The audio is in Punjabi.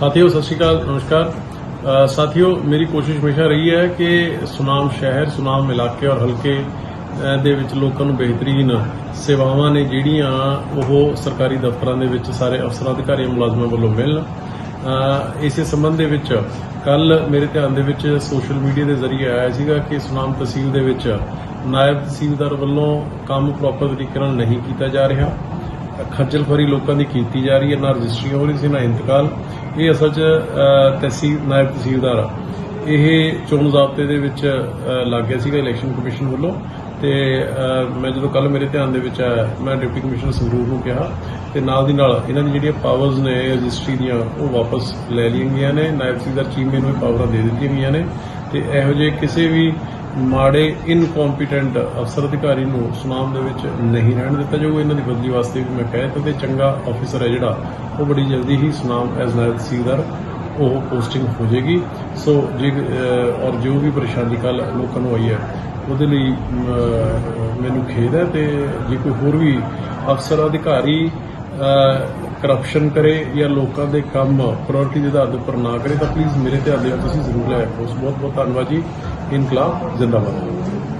ਸਾਥੀਓ, ਸਤਿ ਸ਼੍ਰੀ ਅਕਾਲ, ਨਮਸਕਾਰ। ਸਾਥੀਓ, ਮੇਰੀ ਕੋਸ਼ਿਸ਼ ਹਮੇਸ਼ਾ ਰਹੀ ਹੈ ਕਿ ਸੁਨਾਮ ਸ਼ਹਿਰ, ਸੁਨਾਮ ਇਲਾਕੇ ਔਰ ਹਲਕੇ ਦੇ ਵਿੱਚ ਲੋਕਾਂ ਨੂੰ ਬਿਹਤਰੀਨ ਸੇਵਾਵਾਂ ਨੇ ਜਿਹੜੀਆਂ ਉਹ ਸਰਕਾਰੀ ਦਫ਼ਤਰਾਂ ਦੇ ਵਿੱਚ ਸਾਰੇ ਅਫਸਰਾਂ, ਅਧਿਕਾਰੀਆਂ, ਮੁਲਾਜ਼ਮਾਂ ਵੱਲੋਂ ਮਿਲਣ। ਇਸੇ ਸੰਬੰਧ ਦੇ ਵਿੱਚ ਕੱਲ ਮੇਰੇ ਧਿਆਨ ਦੇ ਵਿੱਚ ਸੋਸ਼ਲ ਮੀਡੀਆ ਦੇ ਜ਼ਰੀਏ ਆਇਆ ਸੀਗਾ ਕਿ ਸੁਨਾਮ ਤਹਿਸੀਲ ਦੇ ਵਿੱਚ ਨਾਇਬ ਤਹਿਸੀਲਦਾਰ ਵੱਲੋਂ ਕੰਮ ਪ੍ਰੋਪਰ ਤਰੀਕੇ ਨਾਲ ਨਹੀਂ ਕੀਤਾ ਜਾ ਰਿਹਾ। ਖੱਜਲ ਖੁਆਰੀ ਲੋਕਾਂ ਦੀ ਕੀਤੀ ਜਾ ਰਹੀ ਹੈ, ਨਾ ਰਜਿਸਟਰੀ ਹੋ ਰਹੀ ਸੀ, ਨਾ ਇੰਤਕਾਲ ਇਹ ਅਸਲ 'ਚ ਤਹਿਸੀਲ, ਨਾਇਬ ਤਹਿਸੀਲਦਾਰ ਆ। ਇਹ ਚੋਣ ਜ਼ਾਬਤੇ ਦੇ ਵਿੱਚ ਲੱਗ ਗਿਆ ਸੀਗਾ ਇਲੈਕਸ਼ਨ ਕਮਿਸ਼ਨ ਵੱਲੋਂ ਤੇ ਮੈਂ ਜਦੋਂ ਕੱਲ ਮੇਰੇ ਧਿਆਨ ਦੇ ਵਿੱਚ ਆਇਆ, ਮੈਂ ਡਿਪਟੀ ਕਮਿਸ਼ਨਰ ਸੰਗਰੂਰ ਨੂੰ ਕਿਹਾ ਤੇ ਨਾਲ ਦੀ ਨਾਲ ਇਹਨਾਂ ਦੀ ਜਿਹੜੀਆਂ ਪਾਵਰਸ ਨੇ, ਰਜਿਸਟਰੀ ਦੀਆਂ, ਉਹ ਵਾਪਸ ਲੈ ਲਈਆਂ ਗਈਆਂ ਨੇ ਨਾਇਬ ਤਹਿਸੀਲਦਾਰ ਚੀਮੇ ਨੂੰ ਇਹ ਪਾਵਰਾਂ ਦੇ ਦਿੱਤੀਆਂ ਗਈਆਂ ਨੇ ਤੇ ਇਹੋ ਜਿਹੇ ਕਿਸੇ ਵੀ ਮਾੜੇ ਇਨਕੰਪੀਟੈਂਟ ਅਫਸਰ ਅਧਿਕਾਰੀ ਨੂੰ ਸੁਨਾਮ ਦੇ ਵਿੱਚ ਨਹੀਂ ਰਹਿਣ ਦਿੱਤਾ ਜਾਊਗਾ। ਇਹਨਾਂ ਦੀ ਬਦਲੀ ਵਾਸਤੇ ਵੀ ਮੈਂ ਕਹਿ ਦਿੱਤਾ ਤੇ ਚੰਗਾ ਆਫੀਸਰ ਹੈ ਜਿਹੜਾ, ਉਹ ਬੜੀ ਜਲਦੀ ਹੀ ਸੁਨਾਮ ਐਜ਼ ਨਾਇਬ ਤਹਿਸੀਲਦਾਰ ਉਹ ਪੋਸਟਿੰਗ ਹੋ ਜਾਏਗੀ। ਸੋ ਜੇ ਔਰ ਜੋ ਵੀ ਪਰੇਸ਼ਾਨੀ ਕੱਲ ਲੋਕਾਂ ਨੂੰ ਆਈ ਹੈ, ਉਹਦੇ ਲਈ ਮੈਨੂੰ ਖੇਦ ਹੈ ਤੇ ਜੇ ਕੋਈ ਹੋਰ ਵੀ ਅਫਸਰ ਅਧਿਕਾਰੀ ਕਰਪਸ਼ਨ ਕਰੇ ਜਾਂ ਲੋਕਾਂ ਦੇ ਕੰਮ ਪ੍ਰਾਇੋਰਟੀ ਦੇ ਆਧਾਰ ਦੇ ਉੱਪਰ ਨਾ ਕਰੇ, ਤਾਂ ਪਲੀਜ਼ ਮੇਰੇ ਧਿਆਨ ਦੇ ਵਿੱਚ ਤੁਸੀਂ ਜ਼ਰੂਰ ਲੈ ਆਓ ਬਹੁਤ ਬਹੁਤ ਧੰਨਵਾਦ ਜੀ। ਇਨਕਲਾਬ ਜ਼ਿੰਦਾਬਾਦ।